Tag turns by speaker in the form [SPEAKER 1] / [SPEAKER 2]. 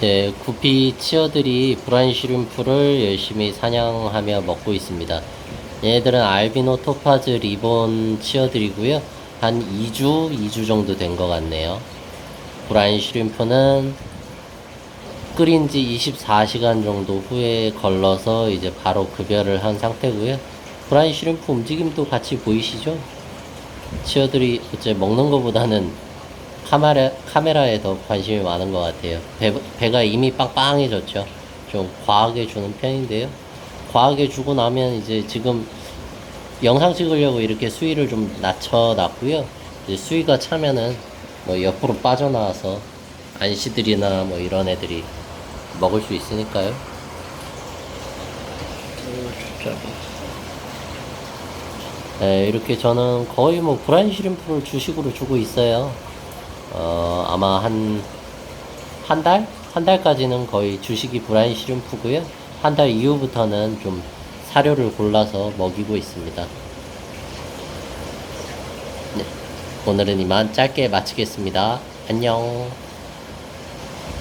[SPEAKER 1] 네, 구피 치어들이 브라인 슈림프를 열심히 사냥하며 먹고 있습니다. 얘네들은 알비노 토파즈 리본 치어들이고요. 한 2주, 2주 정도 된 것 같네요. 브라인 슈림프는 끓인 지 24시간 정도 후에 걸러서 이제 바로 급여를 한 상태고요. 브라인 슈림프 움직임도 같이 보이시죠? 치어들이 이제 먹는 것보다는 카메라, 카메라에 더 관심이 많은 것 같아요. 배, 배가 이미 빵빵해졌죠. 좀 과하게 주는 편인데요. 과하게 주고 나면 이제 지금 영상 찍으려고 이렇게 수위를 좀 낮춰놨고요. 이제 수위가 차면은 뭐 옆으로 빠져나와서 안시들이나 뭐 이런 애들이 먹을 수 있으니까요. 네, 이렇게 저는 거의 뭐 브라인 슈림프를 주식으로 주고 있어요. 어, 아마 한, 한 달? 한 달까지는 거의 주식이 브라인 슈림프고요. 한 달 이후부터는 좀 사료를 골라서 먹이고 있습니다. 네, 오늘은 이만 짧게 마치겠습니다. 안녕.